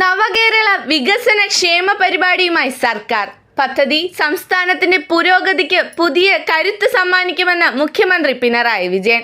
നവകേരള വികസന ക്ഷേമ പരിപാടിയുമായി സർക്കാർ. പദ്ധതി സംസ്ഥാനത്തിന്റെ പുരോഗതിക്ക് പുതിയ കരുത്ത് സമ്മാനിക്കുമെന്ന് മുഖ്യമന്ത്രി പിണറായി വിജയൻ.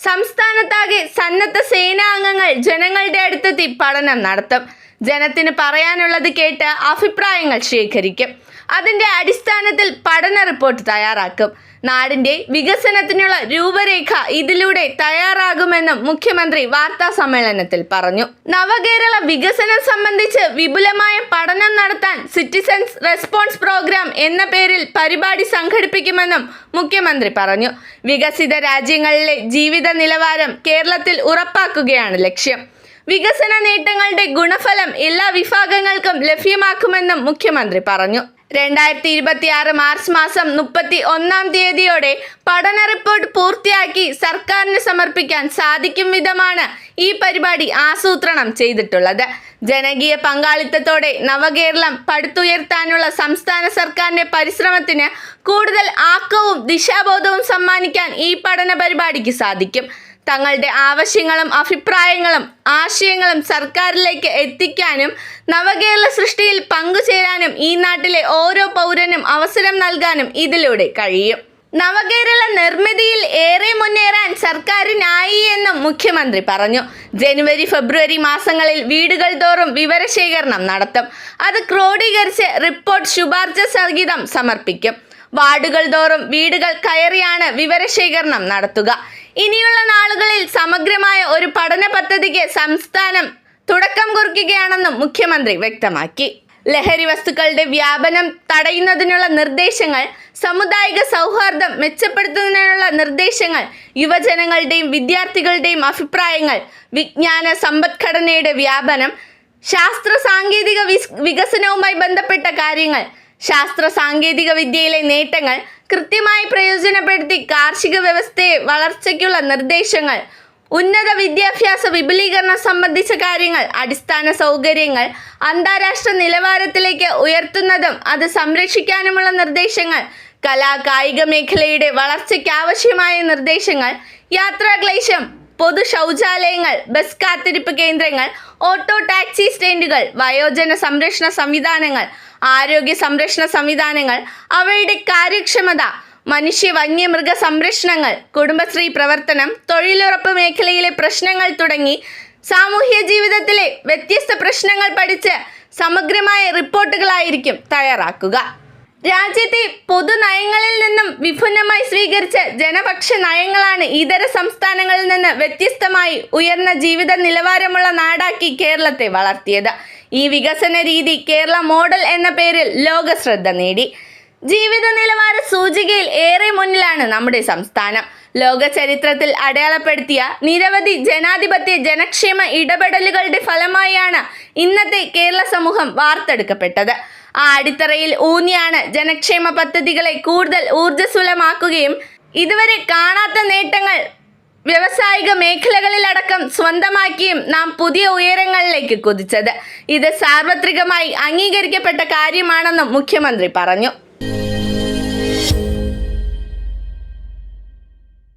സംസ്ഥാനത്താകെ സന്നദ്ധ സേനാംഗങ്ങൾ ജനങ്ങളുടെ അടുത്തെത്തി പഠനം നടത്തും. ജനത്തിന് പറയാനുള്ളത് കേട്ട് അഭിപ്രായങ്ങൾ ശേഖരിക്കും. അതിന്റെ അടിസ്ഥാനത്തിൽ പഠന റിപ്പോർട്ട് തയ്യാറാക്കും. നാടിന്റെ വികസനത്തിനുള്ള രൂപരേഖ ഇതിലൂടെ തയ്യാറാകുമെന്നും മുഖ്യമന്ത്രി വാർത്താ സമ്മേളനത്തിൽ പറഞ്ഞു. നവകേരള വികസനം സംബന്ധിച്ച് വിപുലമായ പഠനം നടത്താൻ സിറ്റിസൺസ് റെസ്പോൺസ് പ്രോഗ്രാം എന്ന പേരിൽ പരിപാടി സംഘടിപ്പിക്കുമെന്നും മുഖ്യമന്ത്രി പറഞ്ഞു. വികസിത രാജ്യങ്ങളിലെ ജീവിത നിലവാരം കേരളത്തിൽ ഉറപ്പാക്കുകയാണ് ലക്ഷ്യം. വികസന നേട്ടങ്ങളുടെ ഗുണഫലം എല്ലാ വിഭാഗങ്ങൾക്കും ലഭ്യമാക്കുമെന്നും മുഖ്യമന്ത്രി പറഞ്ഞു. രണ്ടായിരത്തി ഇരുപത്തി ആറ് മാർച്ച് മാസം മുപ്പത്തി ഒന്നാം തീയതിയോടെ പഠന റിപ്പോർട്ട് പൂർത്തിയാക്കി സർക്കാരിന് സമർപ്പിക്കാൻ സാധിക്കും വിധമാണ് ഈ പരിപാടി ആസൂത്രണം ചെയ്തിട്ടുള്ളത്. ജനകീയ പങ്കാളിത്തത്തോടെ നവകേരളം പടുത്തുയർത്താനുള്ള സംസ്ഥാന സർക്കാരിന്റെ പരിശ്രമത്തിന് കൂടുതൽ ആക്കവും ദിശാബോധവും സമ്മാനിക്കാൻ ഈ പഠന പരിപാടിക്ക് സാധിക്കും. തങ്ങളുടെ ആവശ്യങ്ങളും അഭിപ്രായങ്ങളും ആശയങ്ങളും സർക്കാരിലേക്ക് എത്തിക്കാനും നവകേരള സൃഷ്ടിയിൽ പങ്കുചേരാനും ഈ നാട്ടിലെ ഓരോ പൗരനും അവസരം നൽകാനും ഇതിലൂടെ കഴിയും. നവകേരള നിർമ്മിതിയിൽ ഏറെ മുന്നേറാൻ സർക്കാരിനായി എന്നും മുഖ്യമന്ത്രി പറഞ്ഞു. ജനുവരി ഫെബ്രുവരി മാസങ്ങളിൽ വീടുകൾ തോറും വിവരശേഖരണം നടത്തും. അത് ക്രോഡീകരിച്ച് റിപ്പോർട്ട് ശുപാർശ സഹിതം സമർപ്പിക്കും. വാർഡുകൾ തോറും വീടുകൾ കയറിയാണ് വിവരശേഖരണം നടത്തുക. ഇനിയുള്ള നാളുകളിൽ സമഗ്രമായ ഒരു പഠന പദ്ധതിക്ക് സംസ്ഥാനം തുടക്കം കുറിക്കുകയാണെന്നും മുഖ്യമന്ത്രി വ്യക്തമാക്കി. ലഹരി വസ്തുക്കളുടെ വ്യാപനം തടയുന്നതിനുള്ള നിർദ്ദേശങ്ങൾ സമുദായിക സൗഹാർദ്ദം മെച്ചപ്പെടുത്തുന്നതിനുള്ള നിർദ്ദേശങ്ങൾ യുവജനങ്ങളുടെയും വിദ്യാർത്ഥികളുടെയും അഭിപ്രായങ്ങൾ വിജ്ഞാന സമ്പദ്ഘടനയുടെ വ്യാപനം ശാസ്ത്ര സാങ്കേതിക വികസനവുമായി ബന്ധപ്പെട്ട കാര്യങ്ങൾ ശാസ്ത്ര സാങ്കേതിക വിദ്യയിലെ നേട്ടങ്ങൾ കൃത്യമായി പ്രയോജനപ്പെടുത്തി കാർഷിക വ്യവസ്ഥയെ വളർച്ചയ്ക്കുള്ള നിർദ്ദേശങ്ങൾ ഉന്നത വിദ്യാഭ്യാസ വിപുലീകരണം സംബന്ധിച്ച കാര്യങ്ങൾ അടിസ്ഥാന സൗകര്യങ്ങൾ അന്താരാഷ്ട്ര നിലവാരത്തിലേക്ക് ഉയർത്തുന്നതും അത് സംരക്ഷിക്കാനുമുള്ള നിർദ്ദേശങ്ങൾ കലാ കായിക മേഖലയുടെ വളർച്ചയ്ക്കാവശ്യമായ നിർദ്ദേശങ്ങൾ യാത്രാക്ലേശം പൊതു ശൗചാലയങ്ങൾ ബസ് കാത്തിരിപ്പ് കേന്ദ്രങ്ങൾ ഓട്ടോ ടാക്സി സ്റ്റാൻഡുകൾ വയോജന സംരക്ഷണ സംവിധാനങ്ങൾ ആരോഗ്യ സംരക്ഷണ സംവിധാനങ്ങൾ അവയുടെ കാര്യക്ഷമത മനുഷ്യ വന്യമൃഗ സംരക്ഷണങ്ങൾ കുടുംബശ്രീ പ്രവർത്തനം തൊഴിലുറപ്പ് മേഖലയിലെ പ്രശ്നങ്ങൾ തുടങ്ങി സാമൂഹ്യ ജീവിതത്തിലെ വ്യത്യസ്ത പ്രശ്നങ്ങൾ പഠിച്ച് സമഗ്രമായ റിപ്പോർട്ടുകളായിരിക്കും തയ്യാറാക്കുക. രാജ്യത്തെ പൊതുനയങ്ങളിൽ നിന്നും വിഭിന്നമായി സ്വീകരിച്ച ജനപക്ഷ നയങ്ങളാണ് ഇതര സംസ്ഥാനങ്ങളിൽ നിന്ന് വ്യത്യസ്തമായി ഉയർന്ന ജീവിത നിലവാരമുള്ള നാടാക്കി കേരളത്തെ വളർത്തിയത്. ഈ വികസന രീതി കേരള മോഡൽ എന്ന പേരിൽ ലോക ശ്രദ്ധ നേടി. ജീവിത നിലവാര സൂചികയിൽ ഏറെ മുന്നിലാണ് നമ്മുടെ സംസ്ഥാനം. ലോക ചരിത്രത്തിൽ അടയാളപ്പെടുത്തിയ നിരവധി ജനാധിപത്യ ജനക്ഷേമ ഇടപെടലുകളുടെ ഫലമായാണ് ഇന്നത്തെ കേരള സമൂഹം വാർത്തെടുക്കപ്പെട്ടത്. ആ അടിത്തറയിൽ ഊന്നിയാണ് ജനക്ഷേമ പദ്ധതികളെ കൂടുതൽ ഊർജസ്വലമാക്കുകയും ഇതുവരെ കാണാത്ത നേട്ടങ്ങൾ വ്യവസായിക മേഖലകളിലടക്കം സ്വന്തമാക്കിയും നാം പുതിയ ഉയരങ്ങളിലേക്ക് കുതിച്ചത്. ഇത് സാർവത്രികമായി അംഗീകരിക്കപ്പെട്ട കാര്യമാണെന്നും മുഖ്യമന്ത്രി പറഞ്ഞു.